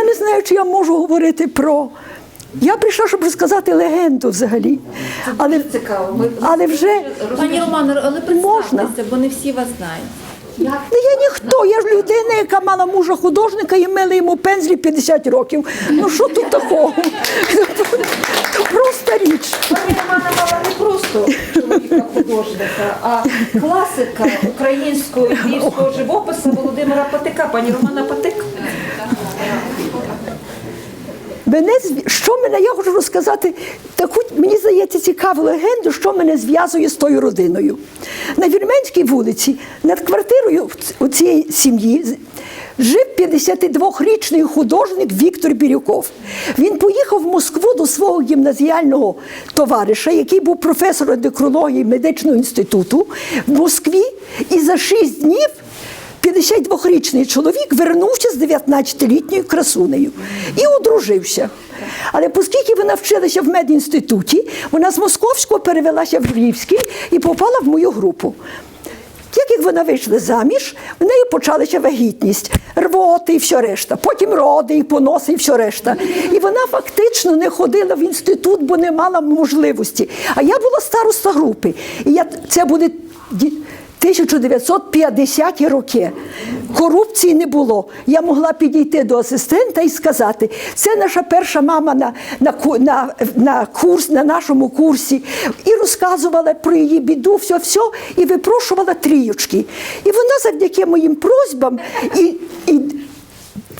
Я не знаю, чи я можу говорити про. Я прийшла, щоб розказати легенду взагалі. Але, Цікаво. Ми- але вже Пані Романо, але Можна? представтеся, бо не всі вас знають. Ну, я ніхто, я ж людина, яка мала мужа художника і мили йому пензлі 50 років. Ну що тут такого? То Просто річ. Пані Романа мала не просто чоловіка художника, а класика українського і львівського живопису Володимира Патика. Пані Романа Патик. Мене що мене, я хочу розказати таку, мені здається, цікаву легенду, що мене зв'язує з тою родиною. На Вірменській вулиці над квартирою у цієї сім'ї жив 52-річний художник Віктор Бірюков. Він поїхав в Москву до свого гімназіального товариша, який був професором ендокрології медичного інституту в Москві, і за шість днів 52-річний чоловік вернувся з 19-літньою красунею і одружився. Але оскільки вона вчилася в медінституті, вона з московського перевелася в Львівський і попала в мою групу. Як як вона вийшла заміж, в неї почалася вагітність, рвоти і все решта, потім роди, і поноси, і все решта. І вона фактично не ходила в інститут, бо не мала можливості. А я була староста групи. І я, це буде ді- 1950 роки. Корупції не було. Я могла підійти до асистента і сказати, це наша перша мама на, на, на, на, курс, на нашому курсі. І розказувала про її біду, все, все, і випрошувала трійочки. І вона завдяки моїм просьбам і, і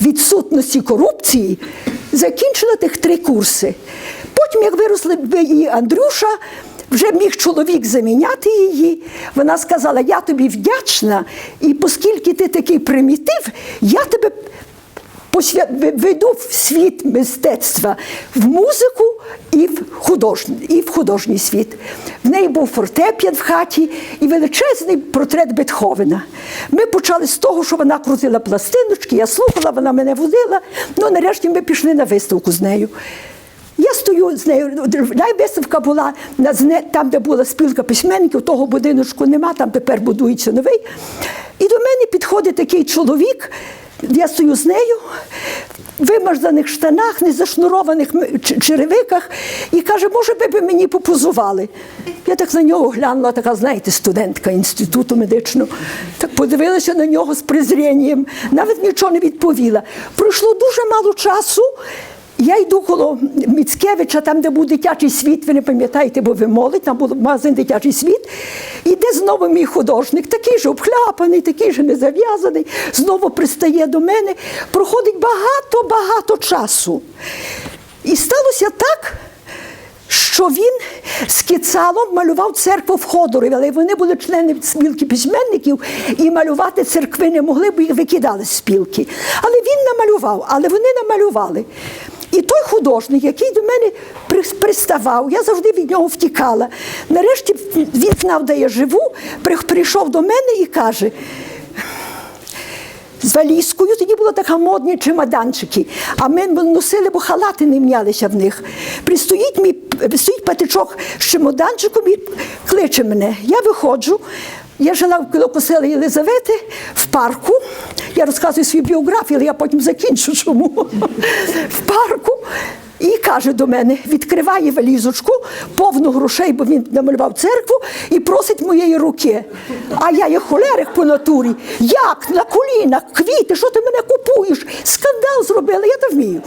відсутності корупції закінчила тих три курси. Потім, як виросли її Андрюша, вже міг чоловік заміняти її. Вона сказала: Я тобі вдячна, і оскільки ти такий примітив, я тебе веду в світ мистецтва, в музику і в художній, і в художній світ. В неї був фортеп'ян в хаті і величезний портрет Бетховена. Ми почали з того, що вона крутила пластиночки, я слухала, вона мене водила. Ну, нарешті ми пішли на виставку з нею. Я стою з нею. Найвиставка була там, де була спілка письменників, того будиночку нема, там тепер будується новий. І до мене підходить такий чоловік. Я стою з нею в вимажданих штанах, незашнурованих черевиках, і каже, може ви мені попозували. Я так на нього глянула, така, знаєте, студентка інституту медичного. Так подивилася на нього з презрінням, навіть нічого не відповіла. Пройшло дуже мало часу. Я йду коло Міцкевича, там, де був дитячий світ, ви не пам'ятаєте, бо ви молодь, там був магазин дитячий світ. Іде знову мій художник, такий же обхляпаний, такий же незав'язаний, знову пристає до мене. Проходить багато-багато часу. І сталося так, що він скіцалом малював церкву в Ходорові, але вони були члени спілки письменників і малювати церкви не могли, бо їх викидали з спілки. Але він намалював, але вони намалювали. І той художник, який до мене при- приставав, я завжди від нього втікала. Нарешті він знав, де я живу, при- прийшов до мене і каже: з валізкою, тоді були така модні чемоданчики, а ми носили, бо халати не мнялися в них. Пристоїть мій стоїть патичок з чемоданчиком і кличе мене. Я виходжу. Я жила в Косели Єлизавети в парку. Я розказую свою біографію, але я потім закінчу чому. В парку. І каже до мене, відкриває валізочку, повну грошей, бо він намалював церкву, і просить моєї руки. А я є холерик по натурі. Як на колінах, квіти, що ти мене купуєш? Скандал зробила, я то вмію.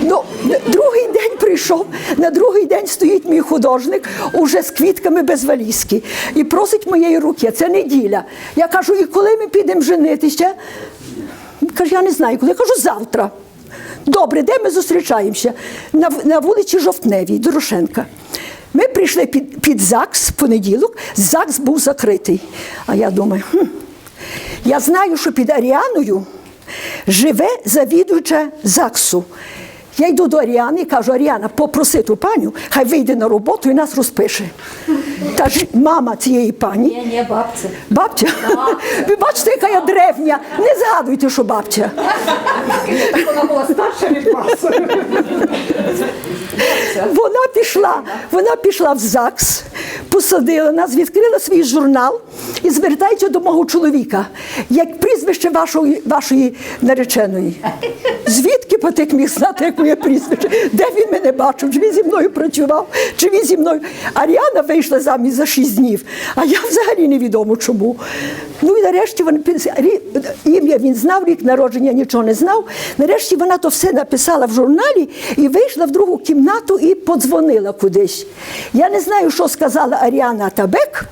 Ну, другий день прийшов, на другий день стоїть мій художник уже з квітками без валізки і просить моєї руки. Це неділя. Я кажу, і коли ми підемо женитися? Каже, я не знаю, коли я кажу завтра. Добре, де ми зустрічаємося? На, на вулиці Жовтневій, Дорошенка. Ми прийшли під, під ЗАГС в понеділок, ЗАГС був закритий. А я думаю, хм, я знаю, що під Аріаною живе завідувача ЗАГСу. Я йду до Аріани і кажу, Аріана, попроси ту паню, хай вийде на роботу і нас розпише. Та ж мама цієї пані. Ні, ні, бабця. Бабця, ви бачите, яка я древня. Не згадуйте, що бабця. Вона була старша від вас. Вона пішла, вона пішла в ЗАГС, посадила нас, відкрила свій журнал і звертається до мого чоловіка, як прізвище вашої, вашої нареченої. Звідки Патик міг знати, як моє прізвище, де він мене бачив, чи він зі мною працював, чи він зі мною. Аріана вийшла замість за шість днів, а я взагалі невідомо чому. Ну і нарешті вона пис- ім'я він знав, рік народження нічого не знав. Нарешті вона то все написала в журналі і вийшла в другу кімнату і подзвонила кудись. Я не знаю, що сказала Аріана Табек,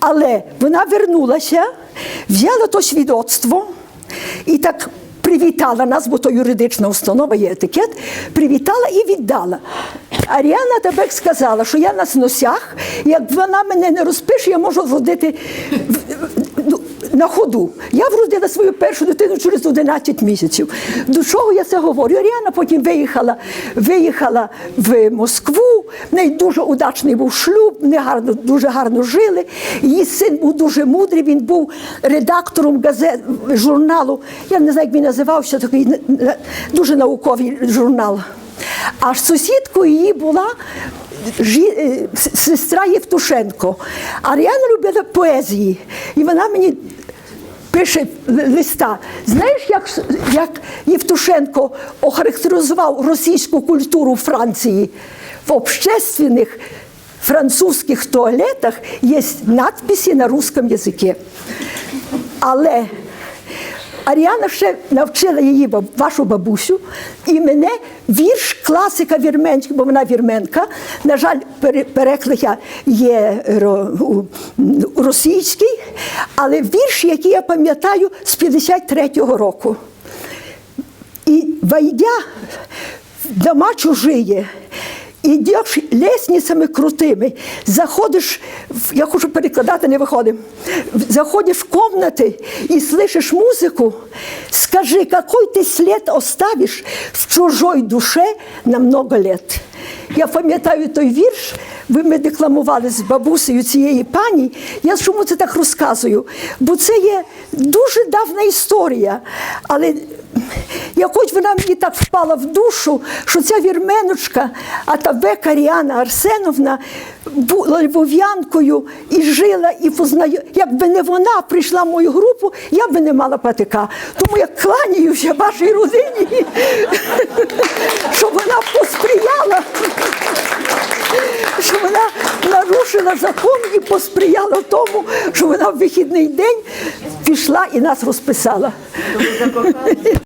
але вона вернулася, взяла то свідоцтво і так привітала нас, бо то юридична установа, є етикет, привітала і віддала. Аріана Табек сказала, що я на сносях, як вона мене не розпише, я можу ну, на ходу. Я вродила свою першу дитину через 11 місяців. До чого я це говорю? Аріана потім виїхала, виїхала в Москву. В неї дуже удачний був шлюб, вони гарно, дуже гарно жили. Її син був дуже мудрий, він був редактором газет, журналу. Я не знаю, як він називався, такий дуже науковий журнал. А сусідкою її була е, сестра Євтушенко. Аріана любила поезії. І вона мені пише листа. Знаєш, як, як Євтушенко охарактеризував російську культуру Франції? В общественних французьких туалетах є надписи на русском язикі. Але Аріана ще навчила її вашу бабусю і мене вірш класика вірменського, бо вона вірменка. На жаль, пере- переклад є російський, але вірш, який я пам'ятаю з 53-го року. И войдя в дома чужие, идешь лестницами крутими, заходиш, в- я хочу перекладати, не виходимо, В- заходиш в комнаты и слышишь музыку, скажи, какой ты след оставишь в чужой душе на много лет. Я пам'ятаю той вірш, ви ми декламували з бабусею цієї пані. Я чому це так розказую? Бо це є дуже давна історія. Але якось вона мені так впала в душу, що ця вірменочка, Атабека Ріана Арсеновна, була львов'янкою і жила, і познаю. Якби не вона прийшла в мою групу, я би не мала патика. Тому я кланяюся вашій родині, щоб вона посприяла, що вона нарушила закон і посприяла тому, що вона в вихідний день пішла і нас розписала.